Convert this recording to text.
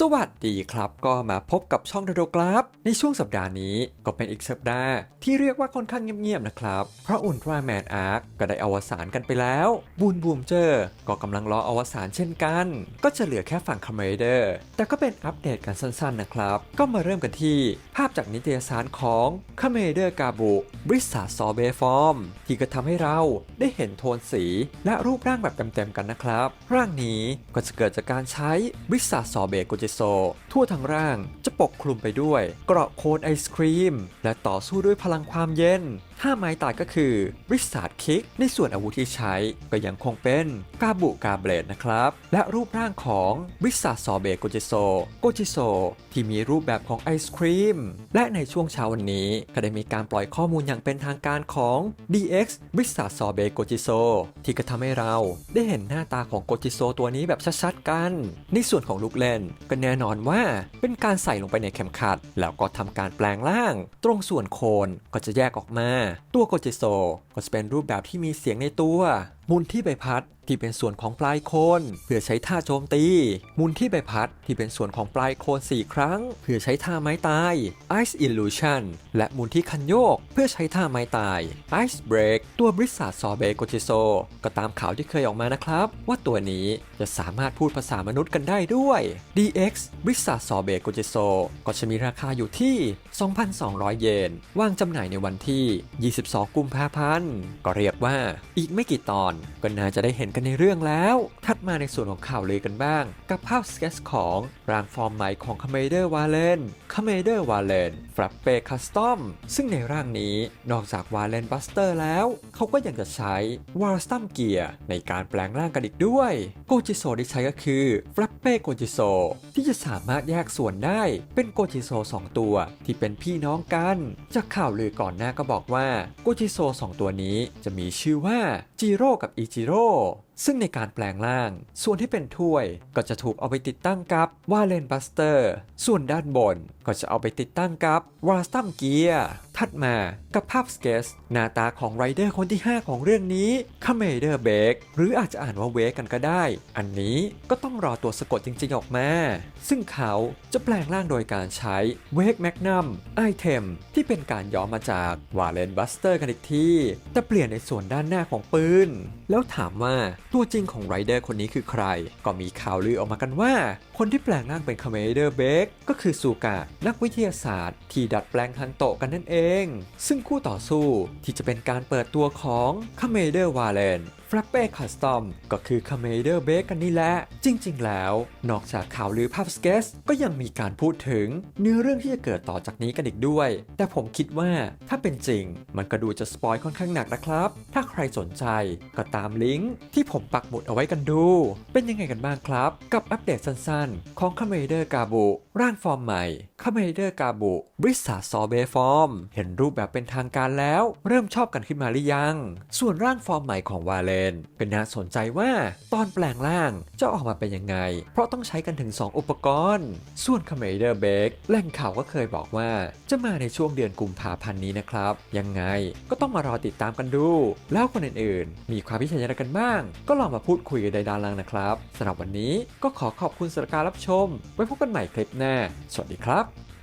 สวัสดีครับก็มาพบกับช่องโดโดกราฟ ในช่วงสัปดาห์นี้ก็เป็นอีกสัปดาห์ที่เรียกว่าค่อนข้างเงียบๆนะครับ เพราะอุลตร้าแมนอาร์คก็ได้อวสานกันไปแล้ว บูนบูมเจอร์ก็กำลังรออวสานเช่นกัน ก็จะเหลือแค่ฝั่งคาเมเดอร์แต่ก็เป็นอัปเดตกันสั้นๆนะครับ ก็มาเริ่มกันที่ภาพจากนิตยสารของคาเมเดอร์กาบุบริษัทซอเบฟอร์มที่ก็ทำให้เราได้เห็นโทนสี และรูปร่างแบบเต็มๆกันนะครับ ร่างนี้ก็จะเกิดจากการใช้บริษัทซอเบกจิโซ ทั่วทั้งร่างจะปกคลุมไปด้วย เกราะโคนไอศครีม และต่อสู้ด้วยพลังความเย็น ถ้าไม้ตายก็คือบริษัทคิก ในส่วนอาวุธที่ใช้ก็ยังคงเป็นกาบุกาเบลดนะครับ และรูปร่างของบริษัทซอเบโกจิโซโกจิโซที่มีรูปแบบของไอศครีม และในช่วงเช้าวันนี้ก็ได้มีการปล่อยข้อมูลอย่างเป็นทางการของ DX บริษัทซอเบโกจิโซที่ก็ทำให้เราได้เห็นหน้าตาของโกจิโซตัวนี้แบบชัดๆกัน ในส่วนของลูกเล่นก็แน่นอนว่าเป็นการใส่ลงไปในเข็มขัด แล้วก็ทำการแปลงร่าง ตรงส่วนโคนก็จะแยกออกมาตัวโกจิโซก็จะเป็นรูปแบบที่มีเสียงในตัวมุนที่ใบพัดที่เป็นส่วนของปลายโคนเพื่อใช้ท่าโจมตี มุนที่ใบพัดที่เป็นส่วนของปลายโคน 4 ครั้ง เพื่อใช้ท่าไม้ตาย Ice Illusion และมุนที่คันโยก เพื่อใช้ท่าไม้ตาย Ice Break ตัวบริษัทซอเบโกจิโซ ก็ตามข่าวที่เคยออกมานะครับ ว่าตัวนี้จะสามารถพูดภาษามนุษย์กันได้ด้วย DX บริษัทซอเบโกจิโซ ก็จะมีราคาอยู่ที่ 2,200 เยนวางจำหน่ายในวันที่ 22 กุมภาพันธ์ก็เรียกว่าอีกไม่กี่ตอนก็น่าจะได้เห็นกันในเรื่องแล้ว ถัดมาในส่วนของข่าวเลือกันบ้าง กับภาพสเก็ตของร่างฟอร์มใหม่ของคาเมเดอร์วาเลนคาเมเดอร์วาเลนฟรัปเปคัสตอมซึ่งในร่างนี้นอกจากวาเลนบัสเตอร์แล้ว เขาก็ยังจะใช้วาร์สตัมเกียร์ในการแปลงร่างกันอีกด้วยโกจิโซที่ใช้ก็คือฟรัปเปโกจิโซที่จะสามารถแยกส่วนได้เป็นโกจิโซ 2 ตัวที่เป็นพี่น้องกัน จากข่าวลือก่อนหน้าก็บอกว่าโกจิโซ 2 ตัวนี้จะมีชื่อว่าจิโร่กับอิจิโร่ซึ่งในการแปลงร่าง ส่วนที่เป็นถ้วยก็จะถูกเอาไปติดตั้งกับวาเลนบัสเตอร์ ส่วนด้านบนก็จะเอาไปติดตั้งกับวาสตัมเกียร์ ถัดมากับภาพสเกสหน้าตาของไรเดอร์คนที่ 5 ของเรื่องนี้คาเมเดอร์เบกหรืออาจจะอ่านว่าเวกกันก็ได้ อันนี้ก็ต้องรอตัวสะกดจริงๆออกมา ซึ่งเขาจะแปลงร่างโดยการใช้เวกแมกนัมไอเทมที่เป็นการย้อมมาจากวาเลนบัสเตอร์กันอีกทีแต่เปลี่ยนในส่วนด้านหน้าของปืน แล้วถามว่าตัวจริงของไรเดอร์คนนี้คือใคร ก็มีข่าวลือออกมากันว่า คนที่แปลงร่างเป็นคาเมเดอร์เบกก็คือซูกะนักวิทยาศาสตร์ ที่ดัดแปลงฮันโตกันนั่นเองซึ่งคู่ต่อสู้ที่จะเป็นการเปิดตัวของคาเมเดอร์วาเลน ฟรัปเป้คัสตอมก็คือคาเมเดอร์เบกกันนี่แหละ จริง ๆ แล้ว นอกจากข่าวลือภาพสเกสก็ยังมีการพูดถึง เนื้อเรื่องที่จะเกิดต่อจากนี้กันอีกด้วย แต่ผมคิดว่าถ้าเป็นจริง มันก็ดูจะสปอยค่อนข้างหนักนะครับ ถ้าใครสนใจก็ตามลิงก์ที่ผมปักหมุดเอาไว้กันดู เป็นยังไงกันบ้างครับ กับอัปเดตสั้นๆ ของคาเมเดอร์กาบุร่างฟอร์มใหม่คาเมเดอร์กาบุบริษัทซอเบฟอร์มเห็นรูปแบบเป็นทางการแล้ว เริ่มชอบกันขึ้นมาหรือยัง ส่วนร่างฟอร์มใหม่ของวาเลนเป็นน่าสนใจว่าตอนแปลงร่างจะออกมาเป็นยังไง เพราะต้องใช้กันถึง 2 อุปกรณ์ ส่วนคาเมเดอร์เบกแหล่งข่าวก็เคยบอกว่าจะมาในช่วงเดือนกุมภาพันธ์นี้นะครับ ยังไงก็ต้องมารอติดตามกันดู แล้วคนอื่นๆ มีความพิจารณากันบ้าง ก็ลองมาพูดคุยกันในด้านล่างนะครับสำหรับวันนี้ก็ขอขอบคุณสำหรับการรับชม ไว้พบกันใหม่คลิปหน้า สวัสดีครับ